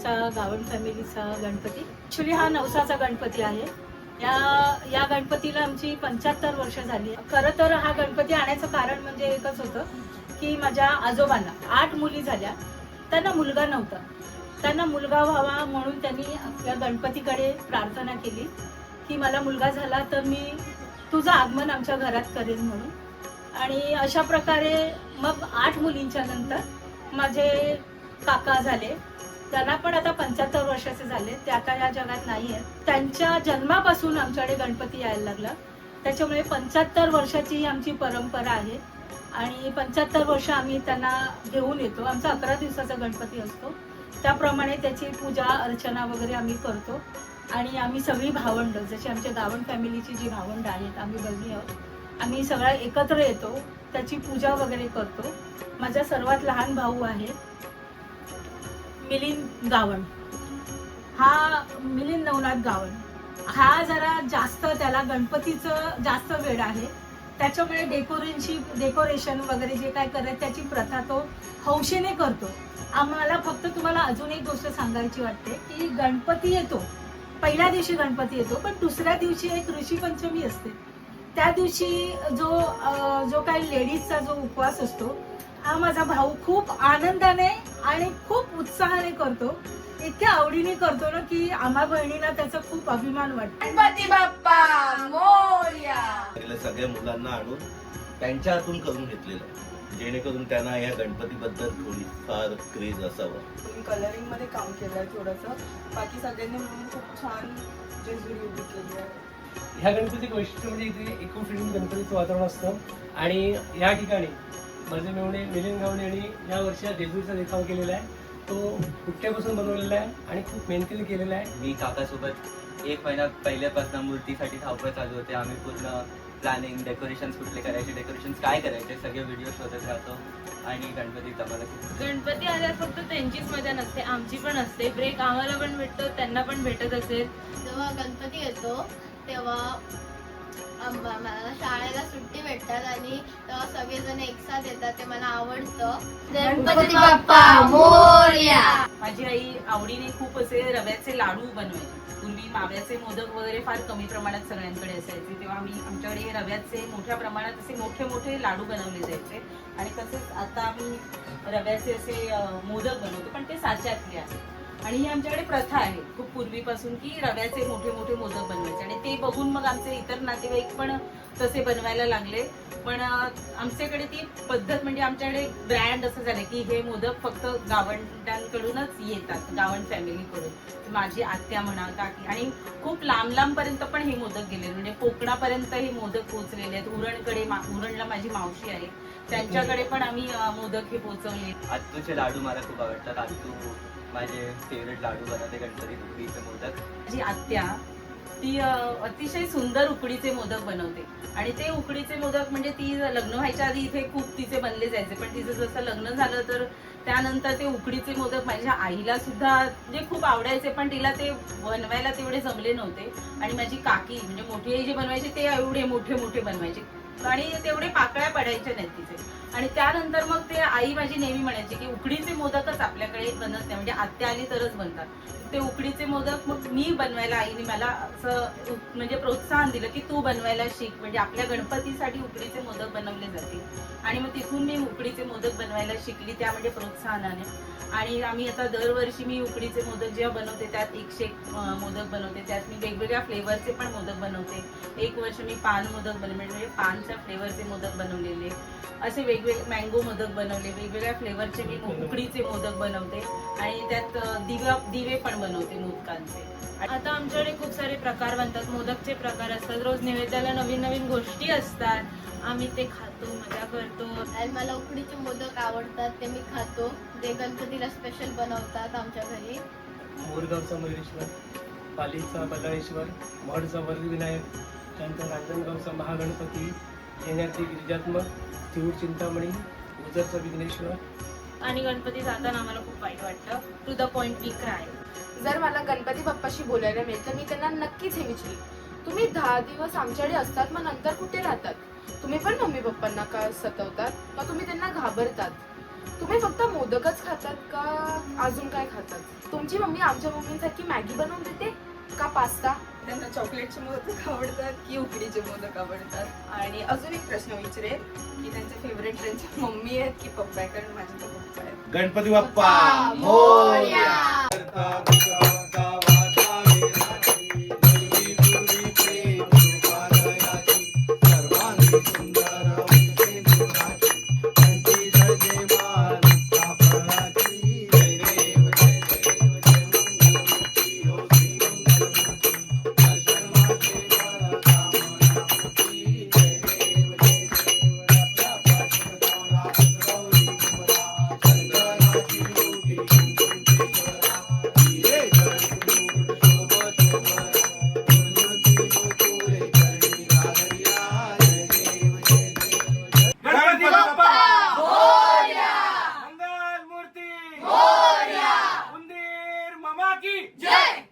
आमचा गावण फॅमिलीचा गणपती. ॲक्च्युली हा नवसाचा गणपती आहे. या या गणपतीला आमची पंच्याहत्तर वर्ष झाली. खरं तर हा गणपती आणायचं कारण म्हणजे एकच होतं की माझ्या आजोबांना आठ मुली झाल्या. त्यांना मुलगा नव्हता. त्यांना मुलगा व्हावा म्हणून त्यांनी आपल्या गणपतीकडे प्रार्थना केली की मला मुलगा झाला तर मी तुझं आगमन आमच्या घरात करेन म्हणून. आणि अशा प्रकारे मग आठ मुलींच्या नंतर माझे काका झाले. त्यांना पण आता पंच्याहत्तर वर्षाचे झाले ते आता या जगात नाही आहेत त्यांच्या जन्मापासून आमच्याकडे गणपती यायला लागला. त्याच्यामुळे पंच्याहत्तर वर्षाची ही आमची परंपरा आहे. आणि पंच्याहत्तर वर्ष आम्ही त्यांना घेऊन येतो. आमचा अकरा दिवसाचा गणपती असतो. त्याप्रमाणे त्याची पूजा अर्चना वगैरे आम्ही करतो. आणि आम्ही सगळी भावंड जशी आमच्या गावण फॅमिलीची जी भावंड आहेत आम्ही बघणी आहोत आम्ही सगळ्या एकत्र येतो. त्याची पूजा वगैरे करतो. माझा सर्वात लहान भाऊ आहे. मिलिंद गावण हा मिलिंद नवनाथ गावण हा जरा जास्त त्याला गणपतीचं जास्त वेळ आहे. त्याच्यामुळे डेकोरेशनची डेकोरेशन वगैरे जे काय करत त्याची प्रथा तो हौशेने करतो. आम्हाला फक्त तुम्हाला अजून एक गोष्ट सांगायची वाटते की गणपती येतो. पहिल्या दिवशी गणपती येतो पण दुसऱ्या दिवशी एक ऋषी पंचमी असते. त्या दिवशी जो जो काही लेडीजचा जो उपवास असतो हा माझा भाऊ खूप आनंदाने आणि खूप उत्साहाने करतो. इतक्या आवडीने करतो ना की आम्हा बहिणीला त्याचा खूप अभिमान वाटतो. गणपती बाप्पा मोर्या. सगळ्या मुलांना आणून त्यांच्या हातून करून घेतलेलं आहे. जेणेकरून त्यांना या गणपतीबद्दल थोडी फार क्रेज असावं. तुम्ही कलरिंगमध्ये काम केलंय थोडस. बाकी सगळ्यांनी मिळून खूप छान जेजुरी उभी केली आहे. ह्या गणपती वैशिष्ट्य म्हणजे इथे इको फ्रेंडली गणपतीचं वातावरण असतं. आणि या ठिकाणी माझे मेवणे मिलिंद गावणे यांनी या वर्षी जेजुरीचा देखाव केलेला आहे. तो कुठ्यापासून बनवलेला आहे आणि खूप मेहनतीने केलेला आहे. मी काकासोबत एक महिना पहिल्यापासून मूर्तीसाठी धावपळ चालू होते. आम्ही पूर्ण प्लॅनिंग डेकोरेशन्स कुठले करायचे डेकोरेशन्स काय करायचे सगळे व्हिडिओ शोधत राहतो. आणि गणपतीत आम्हाला खूप गणपती आल्यावर फक्त त्यांचीच मजा नसते आमची पण असते. ब्रेक आम्हाला पण भेटतो त्यांना पण भेटत असेल. जेव्हा गणपती येतो तेव्हा मला शाळेला सुट्टी भेटतात आणि तेव्हा सगळेजण एकसाथ येतात ते मला आवडतं. गणपती बाप्पा मोर्या. माझी आई आवडीने खूप असे रव्याचे लाडू बनवायची पूर्वी माव्याचे मोदक वगैरे फार कमी प्रमाणात सगळ्यांकडे असायचे. तेव्हा आम्ही आमच्याकडे रव्याचे मोठ्या प्रमाणात असे मोठे मोठे लाडू बनवले जायचे. आणि तसेच आता आम्ही रव्याचे असे मोदक बनवतो पण ते साच्यातले आहे आणि ही आमच्याकडे प्रथा आहे. खूप पूर्वीपासून की रव्याचे मोठे मोठे मोदक बनवायचे. आणि ते बघून मग आमचे इतर नातेवाईक पण तसे बनवायला लागले. पण आमच्याकडे ती पद्धत म्हणजे आमच्याकडे ब्रँड असं झालं की हे मोदक फक्त गावंडांकडूनच येतात गावंड फॅमिलीकडून. माझी आत्या म्हणा काकी. आणि खूप लांब लांबपर्यंत पण हे मोदक गेले. म्हणजे कोकणापर्यंत हे मोदक पोहोचलेले आहेत. उरणकडे उरणला माझी मावशी आहे. त्यांच्याकडे पण आम्ही मोदक हे पोहोचवले. आत्तूचे लाडू मला खूप आवडतात. आत्तू माझे फेवरेट लाडू बनवते गणपती उकडीचे मोदक. माझी आत्या ती अतिशय सुंदर उकडीचे मोदक बनवते. आणि ते उकडीचे मोदक म्हणजे ती लग्न व्हायच्या आधी इथे खूप तिचे बनले जायचे. पण तिचं जसं लग्न झालं तर त्यानंतर ते उकडीचे मोदक माझ्या आईला सुद्धा म्हणजे खूप आवडायचे. पण तिला ते बनवायला तेवढे जमले नव्हते. आणि माझी काकी म्हणजे मोठी आई जे बनवायचे ते एवढे मोठे मोठे बनवायचे. आणि तेवढे पाकळ्या पडायच्या नाहीत तिचे आणि त्यानंतर मग ते आई माझी नेहमी म्हणायची की उकडीचे मोदकच आपल्याकडे बनत नाही म्हणजे आत्या आली तरच बनतात. ते उकडीचे मोदक मग मी बनवायला आईने मला असं म्हणजे प्रोत्साहन दिलं की तू बनवायला शिक म्हणजे आपल्या गणपतीसाठी उकडीचे मोदक बनवले जाते. आणि मग तिथून मी उकडीचे मोदक बनवायला शिकली त्या म्हणजे प्रोत्साहनाने. आणि आम्ही आता दरवर्षी मी उकडीचे मोदक जेव्हा बनवते त्यात एकशे एक मोदक बनवते. त्यात मी वेगवेगळ्या फ्लेवरचे पण मोदक बनवते. एक वर्ष मी पान मोदक बनवले म्हणजे पानच्या फ्लेवरचे मोदक बनवलेले. असे वेगवेगळे मँगो मोदक बनवले वेगवेगळ्या फ्लेवरचे मी उकडीचे मोदक बनवते. आणि त्यात दिवा दिवे पण बनवते मोदकांचे. आता आमच्याकडे खूप सारे प्रकार बनतात. मोदकचे प्रकार असतात. रोज नैवेद्याला नवीन नवीन गोष्टी असतात. आम्ही ते खातो मजा करतो. आणि मला उकडीचे मोदक आवडतात ते मी खातो. ते गणपतीला स्पेशल बनवतात आमच्या घरी. मोरगावचा मयुरेश्वर पालीचा बल्लाळेश्वर महडचा वरविनायक त्यानंतर रांजणगावचा महागणपती येण्याचे गिरिजात्मक तिरूड चिंतामणी ओझरचा विघ्नेश्वर. आणि गणपती जाताना आम्हाला खूप वाईट वाटतं. To the point we cry जर मला गणपती बाप्पाशी बोलायला मिळेल तर मी त्यांना नक्कीच हे विचारेल तुम्ही दहा दिवस आमच्याकडे असतात मग नंतर कुठे राहतात? तुम्ही पण मम्मी पप्पांना का सतवतात? मग तुम्ही त्यांना घाबरतात? तुम्ही फक्त मोदकच खातात का अजून काय खातात? तुमची मम्मी आमच्या मम्मीसारखी मॅगी बनवून देते का पास्ता? त्यांना चॉकलेटचे मोदक आवडतात की उकडीचे मोदक आवडतात? आणि अजून एक प्रश्न विचारेल की त्यांचे फेवरेट त्यांची मम्मी आहेत की पप्पा आहे कारण माझे तर पप्पा आहेत. गणपती बाप्पा. मोरया. aquí. Yeah.